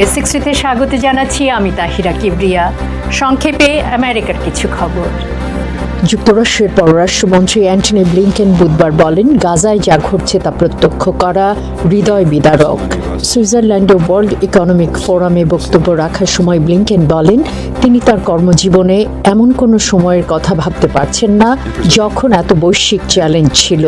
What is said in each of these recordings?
VOA সিক্সটিতে স্বাগত জানাচ্ছি আমি তাহিরা কিবরিয়া। সংক্ষেপে আমেরিকার কিছু খবর। যুক্তরাষ্ট্রের পররাষ্ট্রমন্ত্রী অ্যান্টনি ব্লিংকেন বুধবার বলেন, গাজায় যা ঘটছে তা প্রত্যক্ষ করা হৃদয় বিদারক। সুইজারল্যান্ডে ওয়ার্ল্ড ইকোনমিক ফোরামে বক্তব্য রাখার সময় ব্লিংকেন বলেন, তিনি তার কর্মজীবনে এমন কোনো সময়ের কথা ভাবতে পারছেন না, যখন এত বৈশ্বিক চ্যালেঞ্জ ছিল।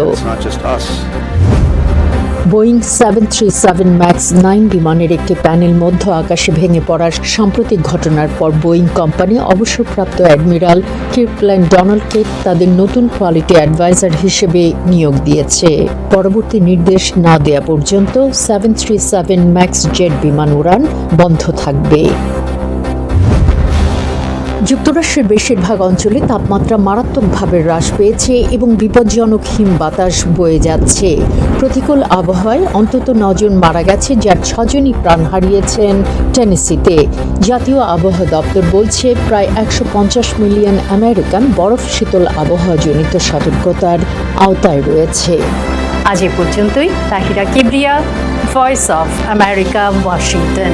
Boeing seven three seven Max nine বিমানের একটি প্যানেল মধ্য আকাশে ভেঙে পড়ার সাম্প্রতিক ঘটনার পর বোয়িং কোম্পানি অবসরপ্রাপ্ত অ্যাডমিরাল কির্কল্যান্ড ডোনাল্ডকে তাদের নতুন কোয়ালিটি অ্যাডভাইজার হিসেবে নিয়োগ দিয়েছে। পরবর্তী নির্দেশ না দেওয়া পর্যন্ত seven three seven Max jet বিমান উড়ান বন্ধ থাকবে। যুক্তরাষ্ট্রের বেশিরভাগ অঞ্চলে তাপমাত্রা মারাত্মকভাবে হ্রাস পেয়েছে এবং বিপজ্জনক হিম বাতাস বয়ে যাচ্ছে। প্রতিকূল আবহাওয়ায় অন্তত নজন মারা গেছে, যার ছজনই প্রাণ হারিয়েছেন টেনেসিতে। জাতীয় আবহাওয়া দপ্তর বলছে, প্রায় একশো পঞ্চাশ মিলিয়ন আমেরিকান বরফ শীতল আবহাওয়াজনিত সতর্কতার আওতায় রয়েছে। আজ এ পর্যন্তই। Tahira Kibria Voice of America Washington